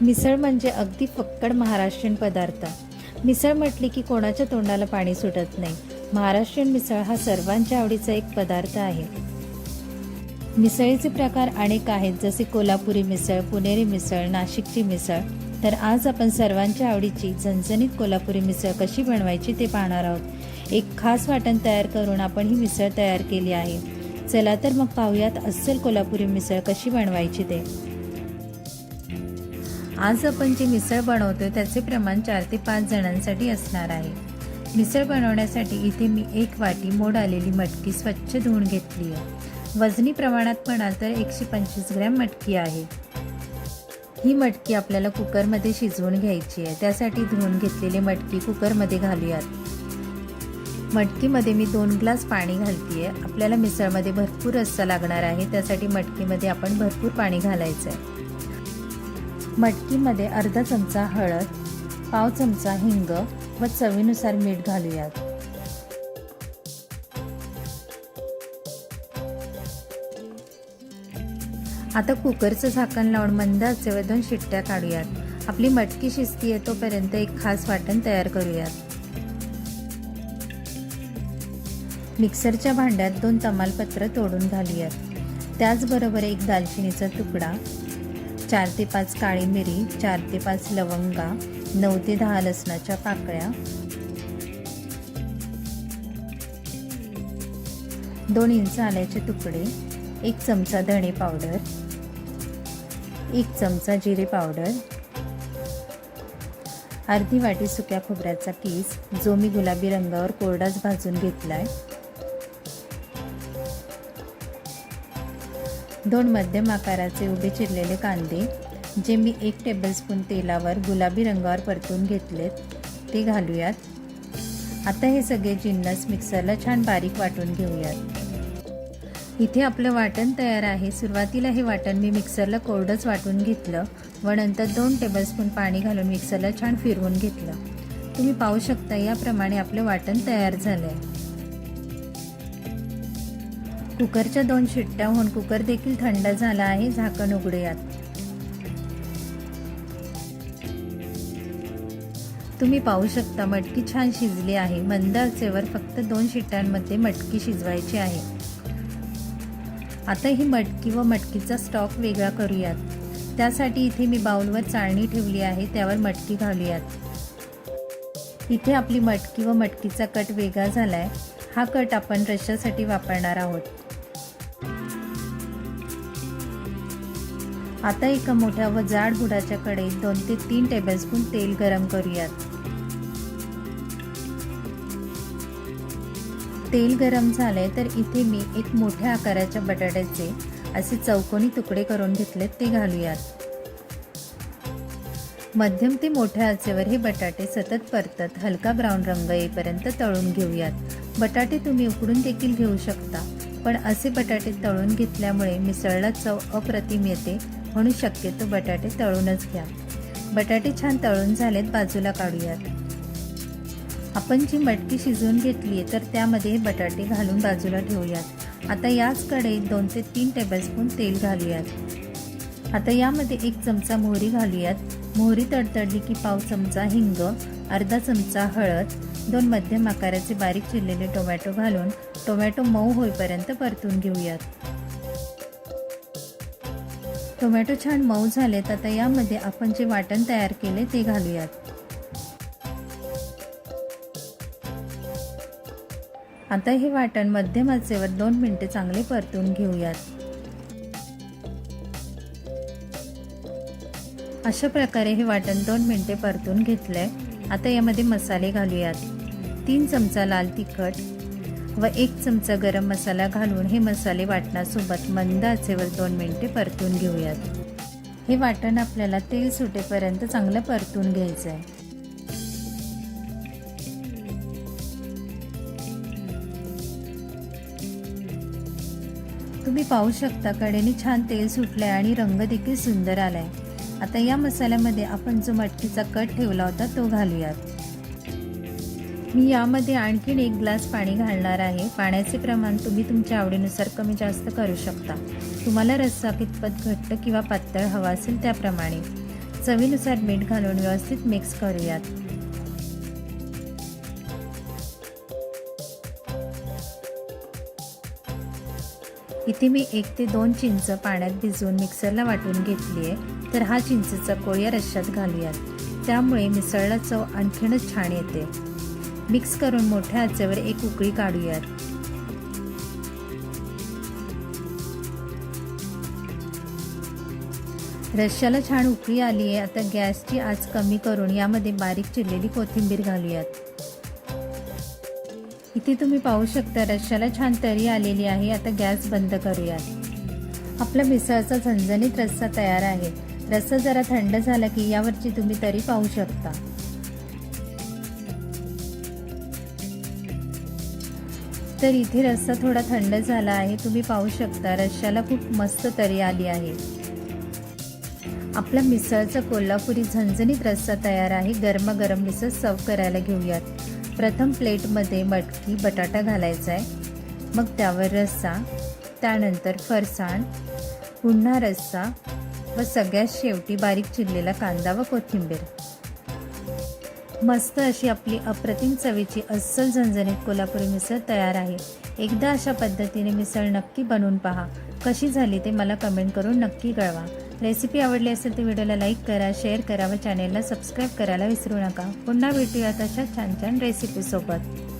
मिसळ म्हणजे अगदी फक्कड महाराष्ट्रीयन पदार्थ. मिसळ म्हटली की कोणाच्या तोंडाला पाणी सुटत नाही. महाराष्ट्रीयन मिसळ हा सर्वांच्या आवडीचा एक पदार्थ आहे. मिसळीचे प्रकार अनेक आहेत जसे कोल्हापुरी मिसळ पुणेरी मिसळ नाशिकची मिसळ. तर आज आपण सर्वांच्या आवडीची झणझणीत कोल्हापुरी मिसळ कशी बनवायची ते पाहणार आहोत. एक खास वाटण तयार करून आपण ही मिसळ तयार केली आहे. चला तर मग पाहूयात अस्सल कोल्हापुरी मिसळ कशी बनवायची ते. आज आपण जी मिसळ बनवतो त्याचे प्रमाण चार ते पाच जणांसाठी असणार आहे. मिसळ बनवण्यासाठी इथे मी एक वाटी मोड आलेली मटकी स्वच्छ धुवून घेतली आहे. वजनी प्रमाणात म्हणाल तर एकशे पंचवीस ग्रॅम मटकी आहे. ही मटकी आपल्याला कुकरमध्ये शिजवून घ्यायची आहे. त्यासाठी धुवून घेतलेली मटकी कुकरमध्ये घालूयात. मटकीमध्ये मी दोन ग्लास पाणी घालतीये. आपल्याला मिसळमध्ये भरपूर रस्सा लागणार आहे. त्यासाठी मटकीमध्ये आपण भरपूर पाणी घालायचं आहे मटकीमध्ये अर्धा चमचा हळद पाव चमचा हिंग व चवीनुसार मीठ घालूयात. आता कुकरचं झाकण लावून मंद आचेवर दोन शिट्ट्या काढूयात. आपली मटकी शिजती आहे तोपर्यंत एक खास वाटण तयार करूयात. मिक्सरच्या भांड्यात दोन तमालपत्र तोडून घालूयात. त्याचबरोबर एक दालचिनीचा तुकडा चार ते पाच काळी मिरी चार ते पाच लवंगा नऊ ते दहा लसणाच्या पाकळ्या. दोन इंच आल्याचे तुकडे एक चमचा धणे पावडर एक चमचा जिरे पावडर अर्धी वाटी सुक्या खोबऱ्याचा किस जो मी गुलाबी रंगावर कोरडाच भाजून घेतला आहे दोन मध्यम आकाराचे उभे चिरलेले कांदे जे मी एक टेबलस्पून तेलावर गुलाबी रंगावर परतून घेतलेत ते घालूयात. आता हे सगळे जिन्नस मिक्सरला छान बारीक वाटून घेऊयात. इथे आपलं वाटण तयार आहे. सुरुवातीला हे वाटण मी मिक्सरला कोरडंच वाटून घेतलं व नंतर दोन टेबलस्पून पाणी घालून मिक्सरला छान फिरवून घेतलं. तुम्ही पाहू शकता याप्रमाणे आपलं वाटण तयार झालं आहे कुकरच्या दोन शिट्ट्या होऊन कुकर देखील थंड झाला आहे झाकण उघडूयात. तुम्ही पाहू शकता मटकी छान शिजली आहे. मंद आचेवर फक्त दोन शिट्ट्यांमध्ये मटकी शिजवायची आहे. आता ही मटकी व मटकीचा स्टॉक वेगळा करूयात. त्यासाठी इथे मी बाउलवर चाळणी ठेवली आहे त्यावर मटकी घालूयात. इथे आपली मटकी व मटकीचा कट वेगळा झालाय. हा कट आपण रश्श्यासाठी वापरणार आहोत. आता एका मोठ्या व जाड बुडाच्या कडेत दोन ते तीन टेबलस्पून तेल गरम करूयात. तेल गरम झाले तर इथे मी एक मोठ्या आकाराच्या बटाट्याचे असे चौकोनी तुकडे करून घेतलेत ते घालूयात. मध्यम ते मोठ्या आचेवर हे बटाटे सतत परतत हलका ब्राऊन रंग येईपर्यंत तळून घेऊयात. बटाटे तुम्ही उकडून देखील घेऊ शकता पण असे बटाटे तळून घेतल्यामुळे मिसळला चव अप्रतिम येते म्हणून शक्यतो बटाटे तळूनच घ्या. बटाटे छान तळून झालेत बाजूला काढूयात. आपण जी मटकी शिजवून घेतली आहे तर त्यामध्ये बटाटे घालून बाजूला ठेवूयात. आता याच कढईत दोन ते तीन टेबलस्पून तेल घालूयात. आता यामध्ये एक चमचा मोहरी घालूयात. मोहरी तडतडली की पाव चमचा हिंग अर्धा चमचा हळद दोन मध्यम आकाराचे बारीक चिरलेले टोमॅटो घालून टोमॅटो मऊ होईपर्यंत परतून घेऊयात. टोमॅटो छान मऊ झालेत आता यामध्ये आपण जे वाटण तयार केले ते घालूयात. आता हे वाटण मध्यम आचेवर दोन मिनिटे चांगले परतून घेऊयात. अशा प्रकारे हे वाटण दोन मिनिटे परतून घेतलंय. आता यामध्ये मसाले घालूयात. तीन चमचा लाल तिखट व एक चमचा गरम मसाला घालून हे मसाले वाटणासोबत मंद आचेवर दोन मिनिटे परतून घेऊयात. हे वाटण आपल्याला तेल सुटेपर्यंत चांगलं परतून घ्यायचं आहे तुम्ही पाहू शकता कडेने छान तेल सुटलंय आणि रंग देखील सुंदर आलाय. आता या मसाल्यामध्ये आपण जो मटकीचा कट ठेवला होता तो घालूयात. मी यामध्ये आणखीन एक ग्लास पाणी घालणार आहे. पाण्याचे प्रमाण तुम्ही तुमच्या आवडीनुसार कमी जास्त करू शकता. तुम्हाला रस्सा कितपत घट्ट किंवा पातळ हवा असेल त्याप्रमाणे. चवीनुसार मीठ घालून व्यवस्थित मिक्स करूयात. इथे मी एक ते दोन चिंच पाण्यात भिजवून मिक्सरला वाटून घेतली आहे. तर हा चिंचेचा कोळ या रश्श्यात घालूयात. त्यामुळे मिसळला चव आणखीनच छान येते. मिक्स करून मोठ्या आचेवर एक उकळी काढूयात. रश्श्याला छान उकळी आली आहे. आता गॅसची आच कमी करून यामध्ये बारीक चिरलेली कोथिंबीर घालूयात. इथे तुम्ही पाहू शकता रश्श्याला छान तरी आलेली आहे. आता गॅस बंद करूयात. आपला मिसळचा झणझणीत रस्सा तयार आहे. रस्सा जरा थंड झाला की यावरची तुम्ही तरी पाहू शकता. तर इथे रस्सा थोडा थंड झाला आहे. तुम्ही पाहू शकता रश्श्याला खूप मस्त तरी आली आहे. आपला मिसळचा कोल्हापुरी झणझणीत रस्सा तयार आहे. गरमागरम मिसळ सर्व करायला घेऊयात. प्रथम प्लेटमध्ये मटकी बटाटा घालायचा आहे. मग त्यावर रस्सा त्यानंतर फरसाण पुन्हा रस्सा व सगळ्यात शेवटी बारीक चिरलेला कांदा व कोथिंबीर. मस्त अशी आपली अप्रतिम चवीची अस्सल झणझणीत कोल्हापुरी मिसळ तयार आहे. एकदा अशा पद्धतीने मिसळ नक्की बनवून पहा. कशी झाली ते मला कमेंट करून नक्की कळवा. रेसिपी आवडली असेल तर व्हिडिओला लाईक करा शेअर करा व चॅनेलला सबस्क्राईब करायला विसरू नका. पुन्हा भेटूयात अशा छान छान रेसिपीसोबत